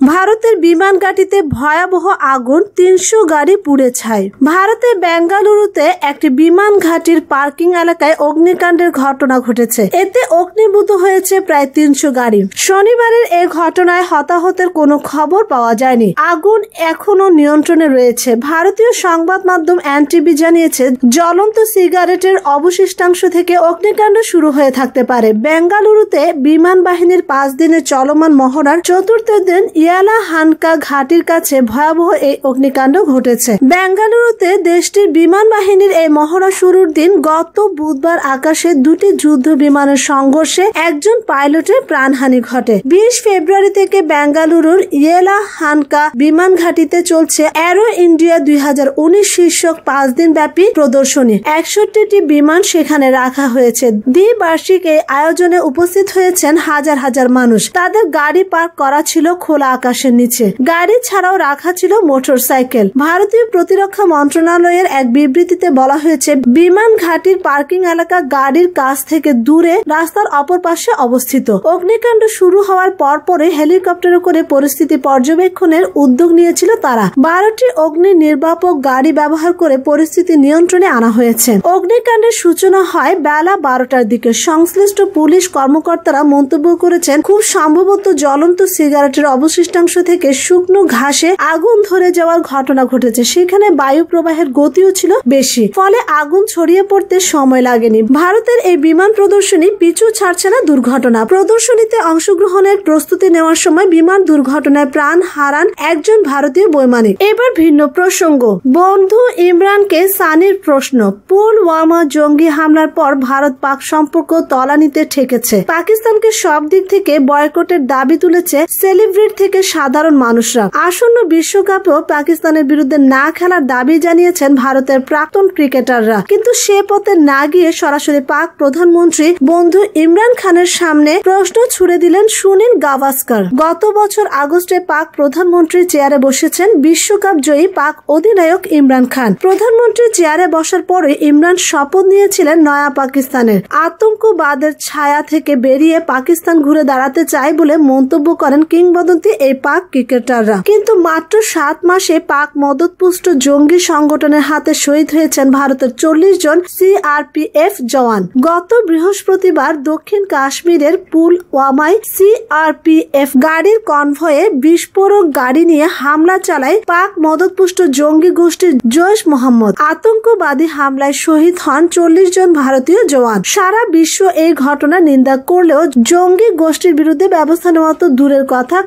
ভারতের বিমান ঘাটিতে ভয়াবহ আগুন তিনশো গাড়ি পুড়ে ছায় ভারতের বেঙ্গালুরুতে একটি বিমান ঘাটির পার্কিং এলাকায় অগ্নিকাণ্ডের ঘটনা ঘটেছে। এতে অগ্নিভূত হয়েছে প্রায় তিনশো গাড়ি। শনিবারের এই ঘটনায় হতাহতের কোনো খবর পাওয়া যায়নি। আগুন এখনও নিয়ন্ত্রণে রয়েছে। ভারতীয় সংবাদ মাধ্যম এনটিভি জানিয়েছে, জ্বলন্ত সিগারেটের অবশিষ্টাংশ থেকে অগ্নিকাণ্ড শুরু হয়ে থাকতে পারে। বেঙ্গালুরুতে বিমান বাহিনীর পাঁচ দিনের চলমান মহড়ার চতুর্থ দিন ইয়ালা হানকা ঘাটির কাছে ভয়াবহ এই অগ্নিকাণ্ড ঘটেছে। বেঙ্গালুরুতে দেশটির বিমান বাহিনীর এই মহড়া শুরুর দিন গত বুধবার আকাশে দুটি যুদ্ধ বিমানের সংঘর্ষে একজন পাইলটের প্রাণহানি ঘটে। বিশ ফেব্রুয়ারি থেকে বেঙ্গালুরুর ইয়েলা হানকা বিমান ঘাটিতে চলছে অ্যারো ইন্ডিয়া দুই হাজার উনিশ শীর্ষক পাঁচ দিন ব্যাপী প্রদর্শনী। একষট্টিটি বিমান সেখানে রাখা হয়েছে। দ্বিবার্ষিক এই আয়োজনে উপস্থিত হয়েছেন হাজার হাজার মানুষ। তাদের গাড়ি পার্ক করা ছিল খোলা আকাশের নিচে। গাড়ি ছাড়াও রাখা ছিল মোটর সাইকেল ভারতীয় প্রতিরক্ষা মন্ত্রণালয়ের এক বিবৃতিতে বলা হয়েছে, বিমান ঘাটির পার্কিং এলাকা গাড়ির কাছ থেকে দূরে, রাস্তার অপর পাশে অবস্থিত। অগ্নিকাণ্ড শুরু হওয়ার পরপরে হেলিকপ্টারে করে পরিস্থিতি পর্যবেক্ষণের উদ্যোগ নিয়েছিল তারা। বারোটি অগ্নি নির্বাপক গাড়ি ব্যবহার করে পরিস্থিতি নিয়ন্ত্রণে আনা হয়েছে। অগ্নিকাণ্ডের সূচনা হয় বেলা বারোটার দিকে। সংশ্লিষ্ট পুলিশ কর্মকর্তারা মন্তব্য করেছেন, খুব সম্ভবত জ্বলন্ত সিগারেটের অবশিষ্টাংশ থেকে শুকনো ঘাসে আগুন ধরে যাওয়ার ঘটনা ঘটেছে। সেখানে বায়ু প্রবাহের গতিও ছিল বেশি, ফলে আগুন ছড়িয়ে পড়তে সময় লাগেনি। ভারতের এই বিমান প্রদর্শনী পিছু ছাড়ছে না দুর্ঘটনা। প্রদর্শনীতে অংশগ্রহণের প্রস্তুতি নেওয়ার সময় বিমান দুর্ঘটনায় প্রাণ হারান একজন ভারতীয় বৈমানিক। এবার ভিন্ন প্রসঙ্গ। বন্ধু ইমরানকে সানির প্রশ্ন, পুলওয়ামা জঙ্গি হামলার পর ভারত পাক সম্পর্ক তলানিতে ঠেকেছে। পাকিস্তানকে সব দিক থেকে বয়কটের দাবি তুলেছে সেলিব্রিট থেকে সাধারণ মানুষরা। আসন্ন বিশ্বকাপেও পাকিস্তানের বিরুদ্ধে না খেলার দাবি জানিয়েছেন ভারতের প্রাক্তন ক্রিকেটাররা। কিন্তু সে পথে না গিয়ে সরাসরি পাক প্রধানমন্ত্রী বন্ধু ইমরান খানের সামনে প্রশ্ন ছুড়ে দিলেন সুনীল গাভাস্কার। গত বছর আগস্টে পাক প্রধানমন্ত্রী চেয়ারে বসেছেন বিশ্বকাপ জয়ী পাক অধিনায়ক ইমরান খান। প্রধানমন্ত্রী চেয়ারে বসার পরে ইমরান শপথ নিয়েছিলেন নয়া পাকিস্তানের। আতঙ্কবাদের ছায়া থেকে বেরিয়ে পাকিস্তান ঘুরে দাঁড়াতে চায় বলে মন্তব্য করেন কিংবদন্তি এই পাক ক্রিকেটাররা। কিন্তু মাত্র সাত মাসে পাক মদতপুষ্ট জঙ্গি সংগঠনের হাতে শহীদ হয়েছেন ভারতের চল্লিশ জন সিআরপিএফ জওয়ান। গত বৃহস্পতিবার দক্ষিণ কাশ্মীরের পুল ওয়ামায় সিআরপিএফ গাড়ির কনভয়ে বিস্ফোরক গাড়ি নিয়ে হামলা চালায় পাক মদতপুষ্ট জঙ্গি গোষ্ঠীর জৈশ মোহাম্মদ। আতঙ্কবাদী হামলায় শহীদ হন চল্লিশ জন ভারতীয় জওয়ান। সারা বিশ্ব এই ঘটনা নিন্দা করলেও জঙ্গি গোষ্ঠীর বিরুদ্ধে ব্যবস্থা নেওয়া তো দূরের কথা।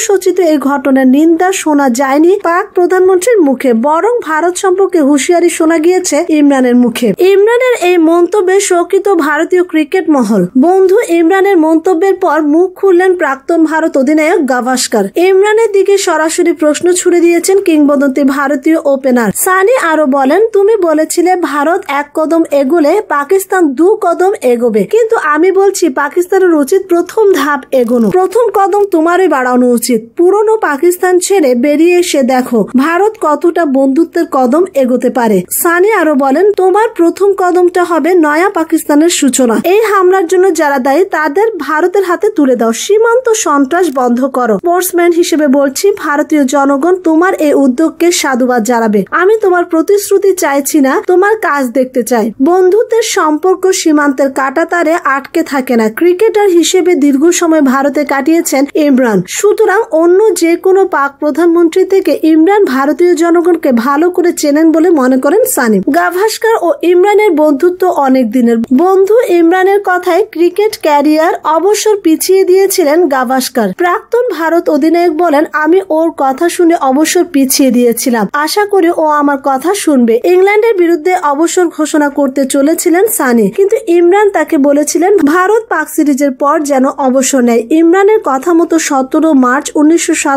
কাপুরুষোচিত এই ঘটনার নিন্দা শোনা যায়নি পাক প্রধানমন্ত্রীর মুখে, বরং ভারত সম্পর্কে হুঁশিয়ারি শোনা গিয়েছে ইমরানের মুখে। ইমরানের এই মন্তব্যে শোকিত ভারতীয় ক্রিকেট মহল। বন্ধু, ইমরানের মন্তব্যের পর মুখ খুললেন প্রাক্তন ভারত অধিনায়ক গাভাস্কার। ইমরানের দিকে সরাসরি প্রশ্ন ছুড়ে দিয়েছেন কিংবদন্তি ভারতীয় ওপেনার। সানি আরও বলেন, তুমি বলেছিলে ভারত এক কদম এগোলে পাকিস্তান দু কদম এগোবে। কিন্তু আমি বলছি পাকিস্তানের উচিত প্রথম ধাপ এগোনো। প্রথম কদম তোমারই বাড়ানো উচিত। পুরনো পাকিস্তান ছেড়ে বেরিয়ে এসে দেখো, ভারত কতটা বন্ধুত্বের কদম এগোতে পারে। সানি আরও বলেন, তোমার প্রথম কদমটা হবে নয়া পাকিস্তানের সূচনা। এই হামলার জন্য যারা দায়ী, তাদের ভারতের হাতে তুলে দাও। সীমান্ত সন্ত্রাস বন্ধ করো। স্পোর্টসম্যান হিসেবে বলছি, ভারতীয় জনগণ তোমার এই উদ্যোগকে সাধুবাদ জানাবে। আমি তোমার প্রতিশ্রুতি চাইছি না, তোমার কাজ দেখতে চাই। বন্ধুত্বের সম্পর্ক সীমান্তের কাটাতারে আটকে থাকে না। ক্রিকেটার হিসেবে দীর্ঘ সময় ভারতে কাটিয়েছেন ইমরান। সুতরাং অন্য যে কোনো পাক প্রধানমন্ত্রী থেকে ইমরান ভারতীয় জনগণকে ভালো করে চেনেন বলে মনে করেন সানিম। গাভাস্কার ও ইমরানের বন্ধুত্ব অনেক দিনের। বন্ধু ইমরানের কথায় ক্রিকেট ক্যারিয়ার অবসর পিছিয়ে দিয়েছিলেন গাভাস্কার। প্রাক্তন ভারত অধিনায়ক বলেন, আমি ওর কথা শুনে অবসর পিছিয়ে দিয়েছিলাম। আশা করি ও আমার কথা শুনবে। ইংল্যান্ডের বিরুদ্ধে অবসর ঘোষণা করতে চলেছিলেন সানি কিন্তু ইমরান তাকে বলেছিলেন, ভারত পাক সিরিজের পর যেন অবসর নেয়। ইমরানের কথা মতো সতেরো মার্চ উনিশশো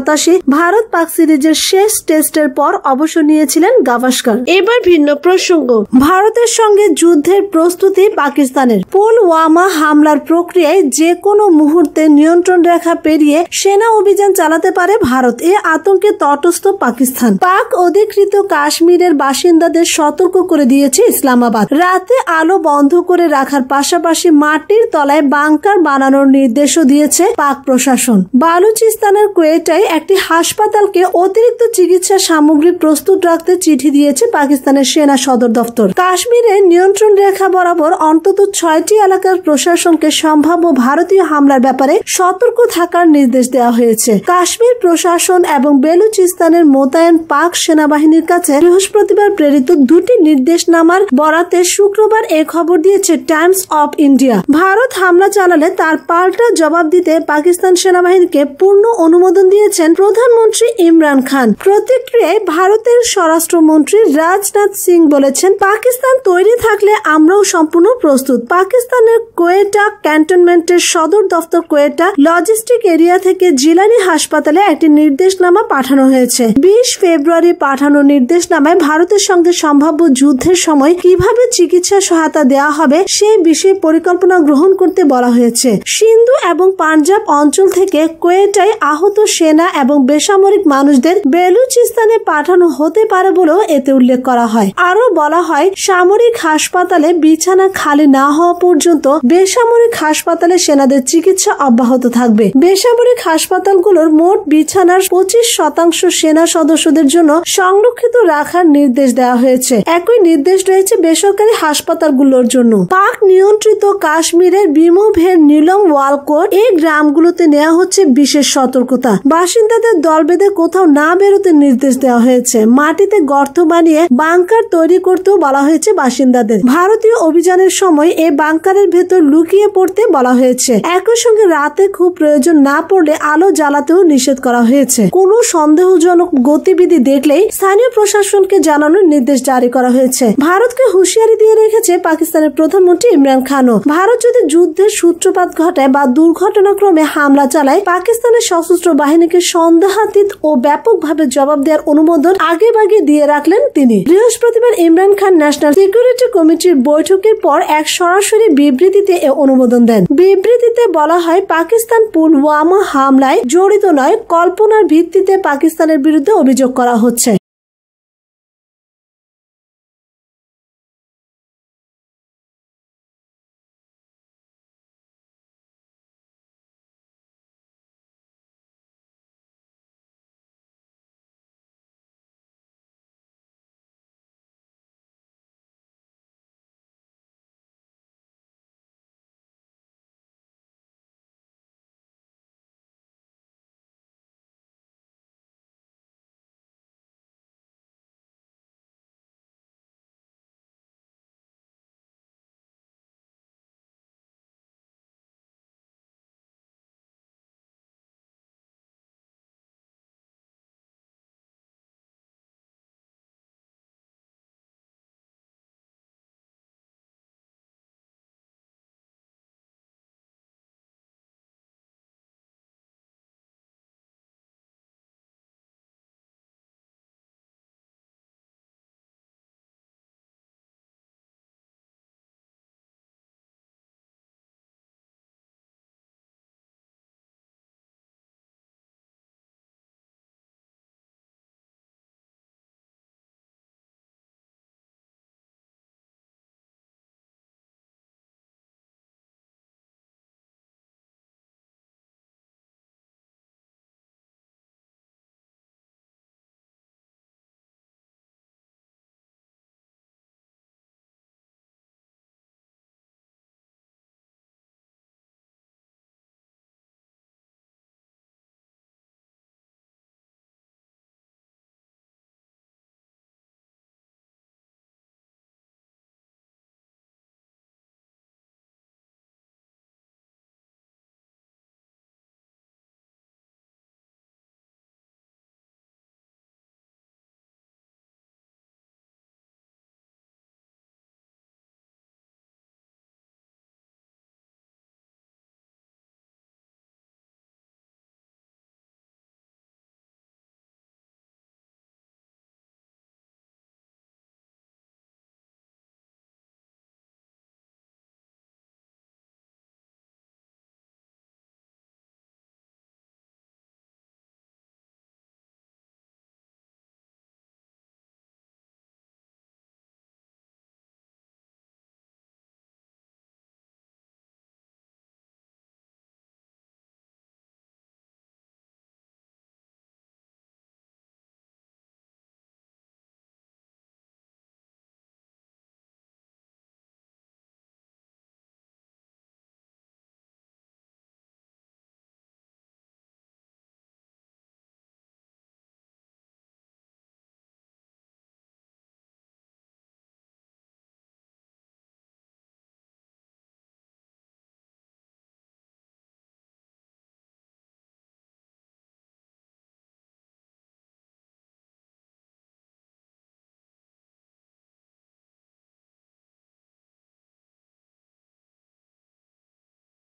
ভারত পাক সিরিজের শেষ টেস্টের পর অবসর নিয়েছিলেন গাভাস্কার। এবার ভিন্ন প্রসঙ্গ। ভারতের সঙ্গে যুদ্ধের প্রস্তুতি পাকিস্তানের। পুলওয়ামা হামলার প্রক্রিয়ায় যে কোনো মুহূর্তে নিয়ন্ত্রণ রেখা পেরিয়ে সেনা অভিযান চালাতে পারে ভারত। এ আতঙ্কে তটস্থ পাকিস্তান। পাক অধিকৃত কাশ্মীরের বাসিন্দাদের সতর্ক করে দিয়েছে ইসলামাবাদ। রাতে আলো বন্ধ করে রাখার পাশাপাশি মাটির তলায় বাংকার বানানোর নির্দেশও দিয়েছে পাক প্রশাসন। বালুচিস্তান পাকিস্তানের কোয়েটায় একটি হাসপাতালকে অতিরিক্ত চিকিৎসা সামগ্রী প্রস্তুত রাখতে চিঠি দিয়েছে পাকিস্তানের সেনা সদর দপ্তর। কাশ্মীরে নিয়ন্ত্রণ রেখা বরাবর অন্তত ছয়টি এলাকার প্রশাসনকে সম্ভাব্য ভারতীয় হামলার ব্যাপারে সতর্ক থাকার নির্দেশ দেওয়া হয়েছে। কাশ্মীর প্রশাসন এবং বেলুচিস্তানের মোতায়েন পাক সেনাবাহিনীর কাছে বৃহস্পতিবার প্রেরিত দুটি নির্দেশনামার বরাতে শুক্রবার এ খবর দিয়েছে টাইমস অব ইন্ডিয়া। ভারত হামলা চালালে তার পাল্টা জবাব দিতে পাকিস্তান সেনাবাহিনীকে পূর্ণ অনুমোদন দিয়েছেন প্রধানমন্ত্রী ইমরান খান। প্রতিক্রিয়ায় ভারতের স্বরাষ্ট্রমন্ত্রী রাজনাথ সিং বলেছেন, পাকিস্তান তৈরি থাকলে আমরাও সম্পূর্ণ প্রস্তুত। পাকিস্তানের কোয়েটা ক্যান্টনমেন্টের সদর দফতর কোয়েটা লজিস্টিক এরিয়া থেকে জিলানি হাসপাতালে একটি নির্দেশনামা পাঠানো হয়েছে। বিশ ফেব্রুয়ারি পাঠানো নির্দেশনামায় ভারতের সঙ্গে সম্ভাব্য যুদ্ধের সময় কীভাবে চিকিৎসা সহায়তা দেওয়া হবে সেই বিষয়ে পরিকল্পনা গ্রহণ করতে বলা হয়েছে। সিন্ধু এবং পাঞ্জাব অঞ্চল থেকে কোয়েটায় আহত সেনা এবং বেসামরিক মানুষদের বেলুচিস্তানে পাঠানো হতে পারে বলেও এতে উল্লেখ করা হয়। আরও বলা হয়, সামরিক হাসপাতালে বিছানা খালি না হওয়া পর্যন্ত বেসামরিক হাসপাতালে সেনাদের চিকিৎসা অব্যাহত থাকবে। বেসামরিক হাসপাতালগুলোর মোট বিছানার পঁচিশ শতাংশ সেনা সদস্যদের জন্য সংরক্ষিত রাখার নির্দেশ দেওয়া হয়েছে। একই নির্দেশ রয়েছে বেসরকারি হাসপাতালগুলোর জন্য। পাক নিয়ন্ত্রিত কাশ্মীরের বিমোভের নীলম ওয়ালকোট এই গ্রামগুলোতে নেওয়া হচ্ছে বিশেষ সতর্কতা বাসিন্দাদের দল বেঁধে কোথাও না বেরোতে নির্দেশ দেওয়া হয়েছে। মাটিতে গর্ত বানিয়ে বাংকার তৈরি করতেও বলা হয়েছে বাসিন্দাদের। ভারতীয় অভিযানের সময় এই বাংকারের ভেতর লুকিয়ে পড়তে বলা হয়েছে। একই সঙ্গে রাতে খুব প্রয়োজন না পড়লে আলো জ্বালাতেও নিষেধ করা হয়েছে। কোনো সন্দেহজনক গতিবিধি দেখলেই স্থানীয় প্রশাসনকে জানানোর নির্দেশ জারি করা হয়েছে। ভারতকে হুঁশিয়ারি দিয়ে রেখেছে পাকিস্তানের প্রধানমন্ত্রী ইমরান খানও। ভারত যদি যুদ্ধের সূত্রপাত ঘটায় বা দুর্ঘটনাক্রমে হামলা চালায়, পাকিস্তানের সশস্ত্র বাহিনীকে সন্দেহাতীত ও ব্যাপকভাবে জবাব দেওয়ার অনুমোদন আগে বাগে দিয়ে রাখলেন তিনি। বৃহস্পতিবার ইমরান খান ন্যাশনাল সিকিউরিটি কমিটির বৈঠকের পর এক সরাসরি বিবৃতিতে এ অনুমোদন দেন। বিবৃতিতে বলা হয়, পাকিস্তান পুলওয়ামা হামলায় জড়িত নয়, কল্পনার ভিত্তিতে পাকিস্তানের বিরুদ্ধে অভিযোগ করা হচ্ছে।